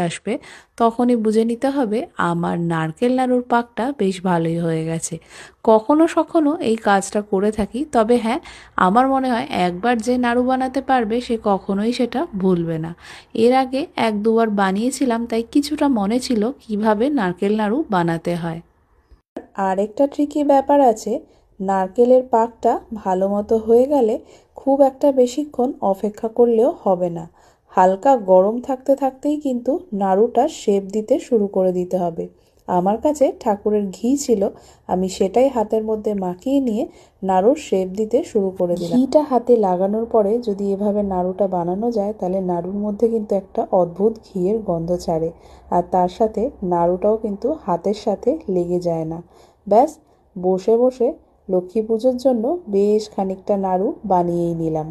আসবে, তখনই বুঝে নিতে হবে আমার নারকেল নাড়ুর পাকটা বেশ ভালোই হয়ে গেছে। কখনো সখনো এই কাজটা করে থাকি, তবে হ্যাঁ আমার মনে হয় একবার যে নাড়ু বানাতে পারবে, সে কখনোই সেটা ভুলবে না। এর আগে এক দুবার বানিয়েছিলাম, তাই কিছুটা মনে ছিল কীভাবে নারকেল নাড়ু বানাতে হয়। আরেকটা ট্রিকি ব্যাপার আছে, নারকেলের পাকটা ভালো মতো হয়ে গেলে খুব একটা বেশিক্ষণ অপেক্ষা করলেও হবে না। হালকা গরম থাকতে থাকতেই কিন্তু নাড়ুটা শেপ দিতে শুরু করে দিতে হবে। আমার কাছে ঠাকুরের ঘি ছিল, আমি সেটাই হাতের মধ্যে মাখিয়ে নিয়ে নাড়ুর শেপ দিতে শুরু করে দিলাম। ঘিটা হাতে লাগানোর পরে যদি এভাবে নাড়ুটা বানানো যায়, তাহলে নাড়ুর মধ্যে কিন্তু একটা অদ্ভুত ঘিয়ের গন্ধ ছাড়ে, আর তার সাথে নাড়ুটাও কিন্তু হাতের সাথে লেগে যায় না। ব্যাস, বসে বসে লক্ষ্মী পুজোর জন্য বেশ খানিকটা নাড়ু বানিয়েই নিলাম।